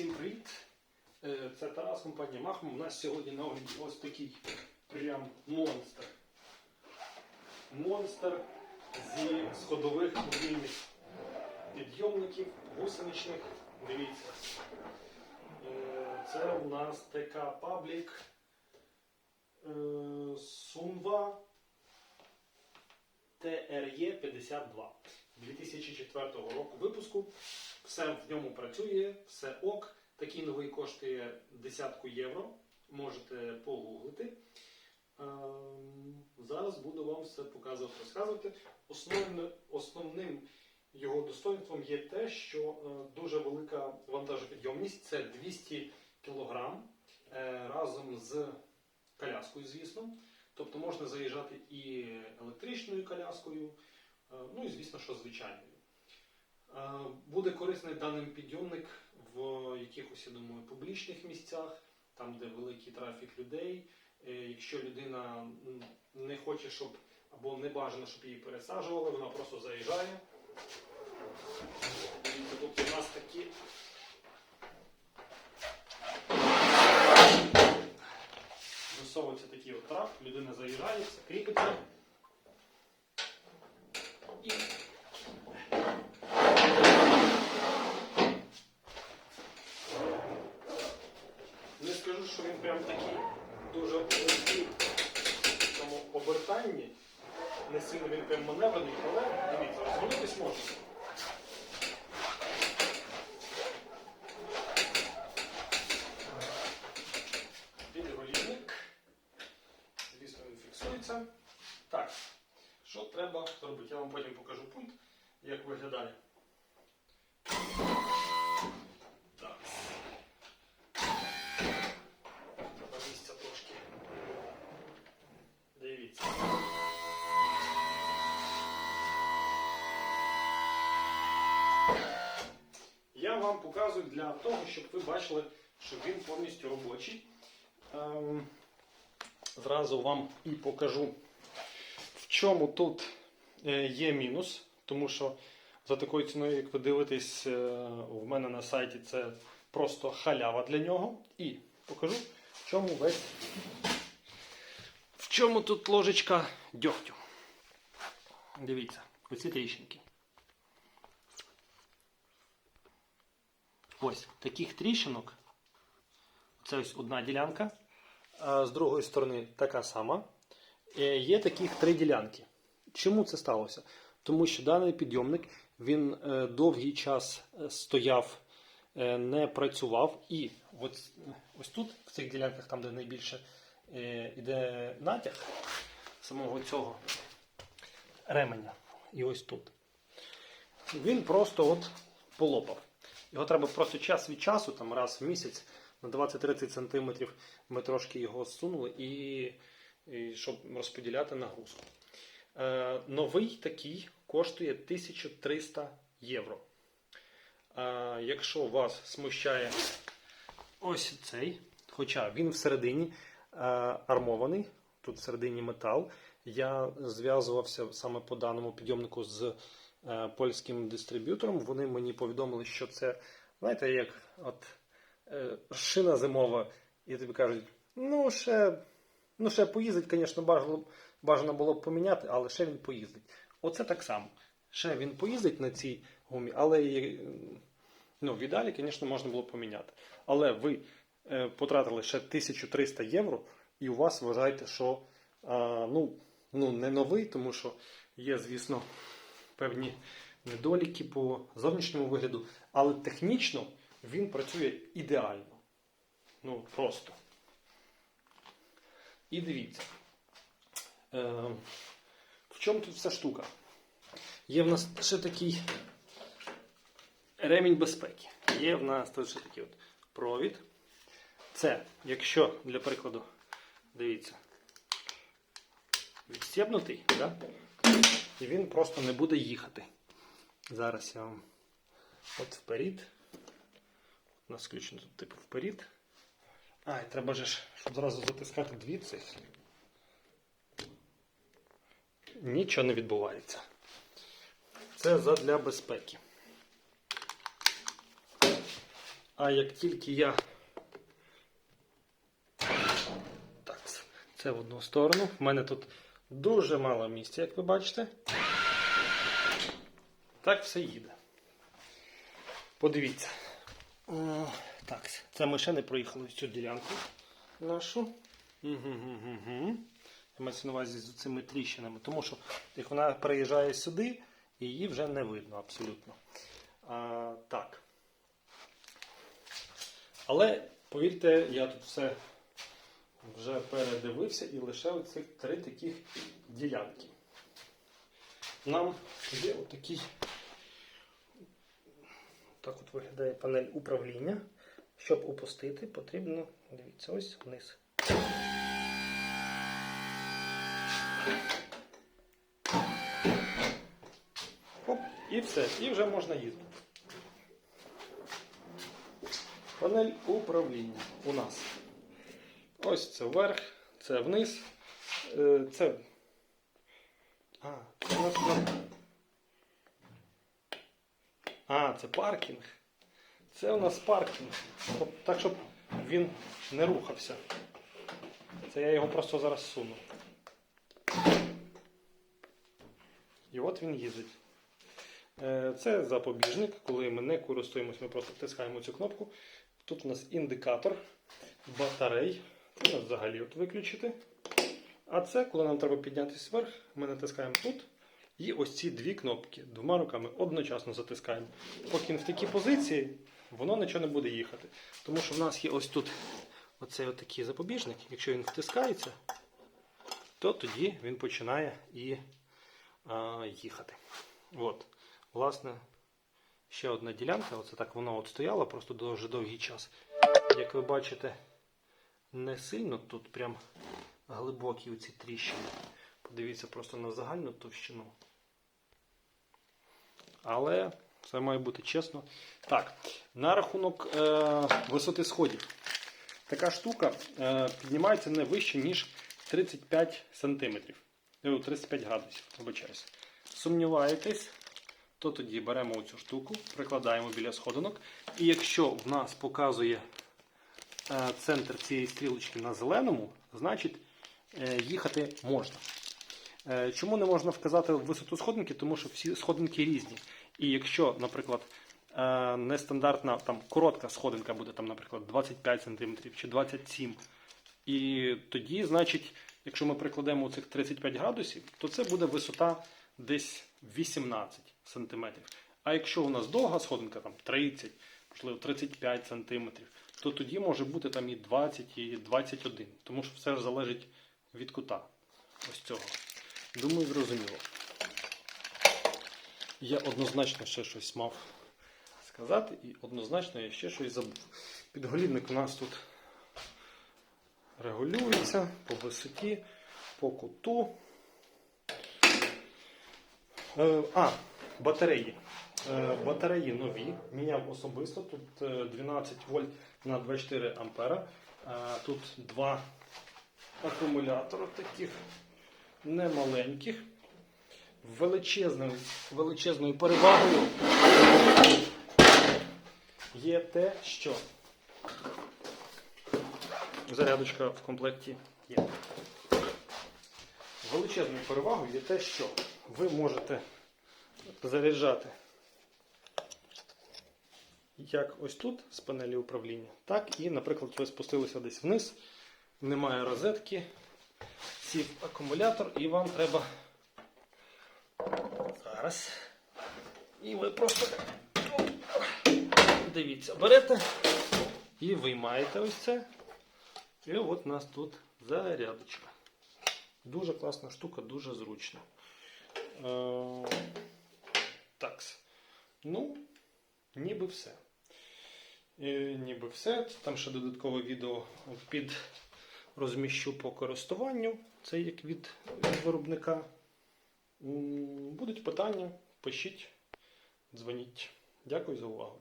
Всім привіт! Е, Це Тарас, компанія Махом. У нас сьогодні на огляді ось такий прям монстр. Монстр зі сходових мобільних підйомників, гусеничних. Дивіться. Е, Це у нас ТК Паблік Сунва TRE52 2004 року випуску. Все в ньому працює, все ок. Такий новий коштує десятку євро. Можете погуглити. Ем, Зараз буду вам все показувати, розказувати. Основне, основним його достоинством є те, що е, дуже велика вантажопідйомність це 200 кг е, разом з коляскою, звісно. Тобто можна заїжджати і електричною коляскою, е, ну і звісно, що звичайною. Е, Буде корисний даний підйомник в якихось, я думаю, публічних місцях, там, де великий трафік людей. Е, Якщо людина не хоче, щоб або не бажано, щоб її пересаджували, вона просто заїжджає. Тут у нас такі. Висовується такий от трап, людина заїжджає, кріпиться. І Не скажу, що він прям такий дуже легкий обертанні. Не сильно він прям маневрений, але дивіться, розвернутись можна. Підголівник. Звісно, він фіксується. Так, що треба робити? Я вам потім покажу пункт, як виглядає. Так. Треба місця трошки. Дивіться. Я вам показую для того, щоб ви бачили, що він повністю робочий. Ем, зразу вам і покажу, в чому тут е, є мінус, тому що за такою ціною, як ви дивитесь, е, в мене на сайті це просто халява для нього. І покажу, в чому весь. Чому тут ложечка дьогтю. Дивіться, оці тріщинки. Ось таких тріщинок. Це ось одна ділянка. А з другої сторони така сама. Е, Є таких три ділянки. Чому це сталося? Тому що даний підйомник він е, довгий час е, стояв, не працював. І ось, ось тут, в цих ділянках, там, де найбільше йде натяг самого цього ременя. І ось тут. Він просто от полопав. Його треба просто час від часу, там раз в місяць, на 20-30 см ми трошки його зсунули, і, і щоб розподіляти нагрузку. Е, новий такий коштує 1300 євро. Е, якщо вас смущає ось цей, хоча він всередині армований, тут всередині метал. Я зв'язувався саме по даному підйомнику з е, польським дистриб'ютором. Вони мені повідомили, що це, знаєте, як от е, шина зимова, і тобі кажуть, ну ще, ну ще поїздить, звісно, бажано, бажано було б поміняти, але ще він поїздить. Оце так само. Ще він поїздить на цій гумі, але ну, в ідеалі, звісно, можна було поміняти. Але ви е, потратили ще 1300 євро, і у вас вважаєте, що ну, ну, не новий, тому що є, звісно, певні недоліки по зовнішньому вигляду, але технічно він працює ідеально. Ну, просто. І дивіться. Е, в чому тут вся штука? Є в нас ще такий ремінь безпеки. Є в нас тут ще такий от провід. Це, якщо, для прикладу, дивіться, відстєбнутий, да? і він просто не буде їхати. Зараз я вам от вперед. У нас включено тут типу вперед. А, і треба же щоб зразу затискати дві цих. Нічого не відбувається. Це задля безпеки. А як тільки я. Так, це в одну сторону. В мене тут дуже мало місця, як ви бачите. Так все їде. Подивіться. Так, це ми ще не проїхали цю ділянку нашу. Я маю на увазі з цими тріщинами, тому що як вона переїжджає сюди, її вже не видно абсолютно. А, так. Але повірте, я тут все вже передивився і лише оцих три таких ділянки. Нам є отакий. Так от виглядає панель управління. Щоб опустити, потрібно, дивіться, ось вниз. Оп, і все, і вже можна їздити. Панель управління у нас. Ось це вверх, це вниз. Е, Це. А, це у нас. А, це паркінг. Це у нас паркінг. Так, щоб він не рухався. Це я його просто зараз суну. І от він їздить. Е, Це запобіжник, коли ми не користуємось, ми просто тискаємо цю кнопку. Тут у нас індикатор батарей. Це нас взагалі от виключити. А це, коли нам треба піднятися вверх, ми натискаємо тут. І ось ці дві кнопки двома руками одночасно затискаємо. Поки він в такій позиції, воно нічого не буде їхати. Тому що в нас є ось тут оцей отакий запобіжник. Якщо він втискається, то тоді він починає і а, їхати. От. Власне, ще одна ділянка. Оце так воно от стояло просто дуже довгий час. Як ви бачите, не сильно тут прям глибокі оці тріщини. Подивіться просто на загальну товщину. Але все має бути чесно. Так, на рахунок е, висоти сходів. Така штука е, піднімається не вище, ніж 35 см. 35 градусів, вибачаюсь. Сумніваєтесь, то тоді беремо цю штуку, прикладаємо біля сходинок. І якщо в нас показує центр цієї стрілочки на зеленому, значить е, їхати можна. Е, Чому не можна вказати висоту сходинки? Тому що всі сходинки різні. І якщо, наприклад, е, нестандартна там, коротка сходинка буде, там, наприклад, 25 см чи 27 і тоді, значить, якщо ми прикладемо цих 35 градусів, то це буде висота десь 18 см. А якщо у нас довга сходинка, там 30, можливо 35 см, то тоді може бути там і 20, і 21. Тому що все залежить від кута. Ось цього. Думаю, зрозуміло. Я однозначно ще щось мав сказати, і однозначно я ще щось забув. Підголівник у нас тут регулюється по висоті, по куту. Е, а, батареї. Е, батареї нові. Міняв особисто. Тут е, 12 вольт на 24 ампера. Е, тут два акумулятори таких немаленьких. Величезною, величезною перевагою є те, що зарядочка в комплекті є. Величезною перевагою є те, що ви можете заряджати як ось тут з панелі управління, так і, наприклад, ви спустилися десь вниз, немає розетки, сів акумулятор і вам треба зараз. І ви просто дивіться, берете і виймаєте ось це. І от у нас тут зарядочка. Дуже класна штука, дуже зручна. Е, такс. Ну, ніби все. Е, ніби все. Там ще додаткове відео під розміщу по користуванню. Це як від виробника. Будуть питання, пишіть, дзвоніть. Дякую за увагу.